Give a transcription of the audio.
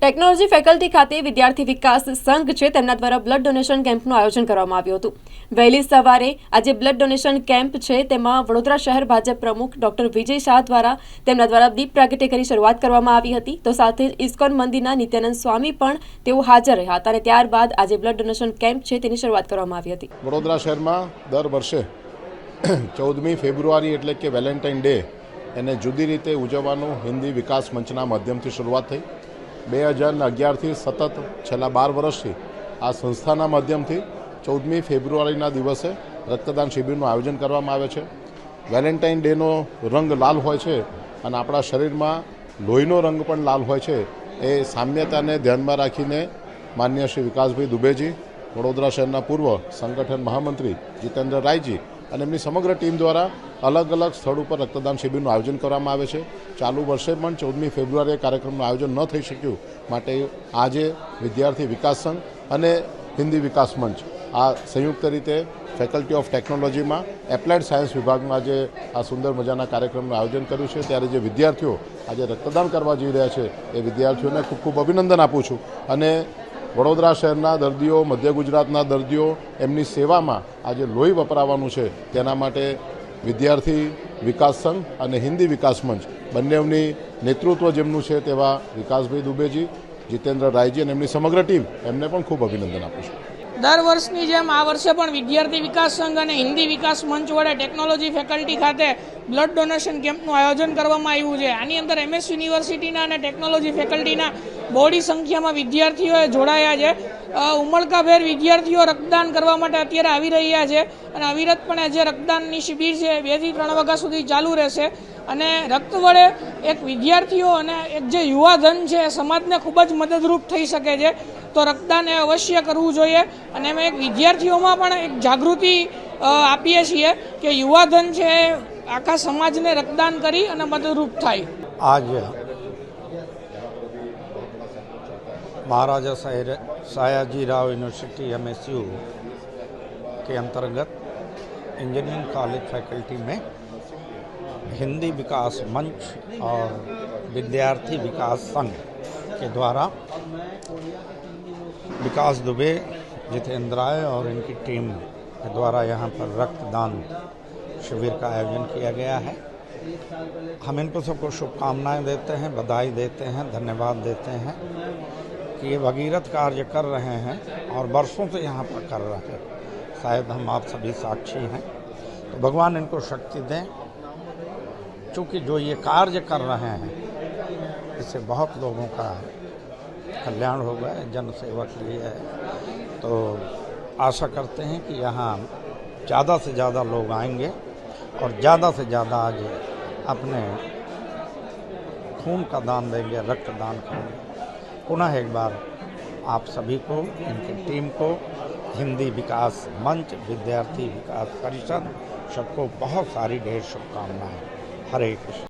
Technology faculty ખાતે વિદ્યાર્થી વિકાસ સંઘ છે, તેમના દ્વારા બ્લડ ડોનેશન કેમ્પનું આયોજન કરવામાં આવ્યું હતું. વહેલી સવારે આજે બ્લડ ડોનેશન કેમ્પ છે, તેમાં વડોદરા શહેર ભાજપ પ્રમુખ ડોક્ટર વિજય શાહ દ્વારા તેમના દ્વારા દીપ પ્રાગટ્ય કરી શરૂઆત કરવામાં આવી હતી. તો સાથે ઇસ્કોન મંદિરના નિત્યાનંદ સ્વામી પણ તેઓ હાજર રહ્યા હતા અને ત્યારબાદ આજે બ્લડ ડોનેશન કેમ્પ છે, તેની શરૂઆત કરવામાં આવી હતી. વડોદરા શહેરમાં દર વર્ષે ચૌદમી ફેબ્રુઆરી એટલે કે વેલેન્ટાઇન ડે એને જુદી રીતે ઉજવવાનું હિન્દી વિકાસ મંચના માધ્યમથી શરૂઆત થઈ. બે હજાર અગિયારથી સતત છેલ્લા બાર વર્ષથી આ સંસ્થાના માધ્યમથી ચૌદમી ફેબ્રુઆરીના દિવસે રક્તદાન શિબિરનું આયોજન કરવામાં આવે છે. વેલેન્ટાઇન ડેનો રંગ લાલ હોય છે અને આપણા શરીરમાં લોહીનો રંગ પણ લાલ હોય છે. એ સામ્યતાને ધ્યાનમાં રાખીને માન્ય શ્રી વિકાસભાઈ દુબેજી, વડોદરા શહેરના પૂર્વ સંગઠન મહામંત્રી જીતેન્દ્ર રાયજી અને એમની સમગ્ર ટીમ દ્વારા અલગ અલગ સ્થળ ઉપર રક્તદાન શિબિરનું આયોજન કરવામાં આવે છે. ચાલુ વર્ષે પણ ચૌદમી ફેબ્રુઆરીએ કાર્યક્રમનું આયોજન ન થઈ શક્યું માટે આજે વિદ્યાર્થી વિકાસ સંઘ અને હિન્દી વિકાસ મંચ આ સંયુક્ત રીતે ફેકલ્ટી ઓફ ટેકનોલોજીમાં એપ્લાઇડ સાયન્સ વિભાગમાં જે આ સુંદર મજાના કાર્યક્રમનું આયોજન કર્યું છે. ત્યારે જે વિદ્યાર્થીઓ આજે રક્તદાન કરવા જઈ રહ્યા છે એ વિદ્યાર્થીઓને ખૂબ ખૂબ અભિનંદન આપું છું. અને વડોદરા શહેરના દર્દીઓ, મધ્ય ગુજરાતના દર્દીઓ એમની સેવામાં આજે લોહી વપરાવાનું છે. તેના માટે વિદ્યાર્થી વિકાસ સંઘ અને હિન્દી વિકાસ મંચ બંનેની નેતૃત્વ જેમનું છે તેવા વિકાસભાઈ દુબેજી, જીતેન્દ્ર રાયજી અને એમની સમગ્ર ટીમ એમને પણ ખૂબ અભિનંદન આપું છું. દર વર્ષની જેમ આ વર્ષે પણ વિદ્યાર્થી વિકાસ સંઘ અને હિન્દી વિકાસ મંચ વડે ટેકનોલોજી ફેકલ્ટી ખાતે બ્લડ ડોનેશન કેમ્પનું આયોજન કરવામાં આવ્યું છે. આની અંદર એમએસ યુનિવર્સિટીના અને ટેકનોલોજી ફેકલ્ટીના બહોળી સંખ્યામાં વિદ્યાર્થીઓએ જોડાયા છે. ઉમળકાભેર વિદ્યાર્થીઓ રક્તદાન કરવા માટે અત્યારે આવી રહ્યા છે અને અવિરતપણે જે રક્તદાનની શિબિર છે. બેથી ત્રણ વાગ્યા સુધી ચાલુ રહેશે અને રક્ત વડે એક વિદ્યાર્થીઓ અને એક જે યુવાધન છે એ સમાજને ખૂબ જ મદદરૂપ થઈ શકે છે. તો રક્તદાન એ અવશ્ય કરવું જોઈએ અને અમે એક વિદ્યાર્થીઓમાં પણ એક જાગૃતિ આપીએ છીએ કે યુવાધન છે એ આખા સમાજને રક્તદાન કરી અને મદદરૂપ થાય. आज महाराजा सायर सायाजी राव यूनिवर्सिटी एमएसयू के अंतर्गत इंजीनियरिंग कॉलेज फैकल्टी में हिंदी विकास मंच और विद्यार्थी विकास संघ के द्वारा विकास दुबे, जितेंद्र राय और इनकी टीम के द्वारा यहाँ पर रक्तदान शिविर का आयोजन किया गया है। हम इनको सबको शुभकामनाएँ देते हैं, बधाई देते हैं, धन्यवाद देते हैं। कि ये भगीरथ कार्य कर रहे हैं और वर्षों से यहाँ पर कर रहे हैं। शायद हम आप सभी साक्षी हैं। तो भगवान इनको शक्ति दें। क्योंकि जो ये कार्य कर रहे हैं, इससे बहुत लोगों का कल्याण होगा जन सेवा के लिए है। तो आशा करते हैं कि यहाँ ज़्यादा से ज़्यादा लोग आएँगे और ज़्यादा से ज़्यादा आज अपने खून का दान देंगे, रक्त दान करेंगे। पुनः एक बार आप सभी को, इनकी टीम को, हिंदी विकास मंच, विद्यार्थी विकास परिषद, सबको बहुत सारी ढेर शुभकामनाएँ। हरे कृष्ण।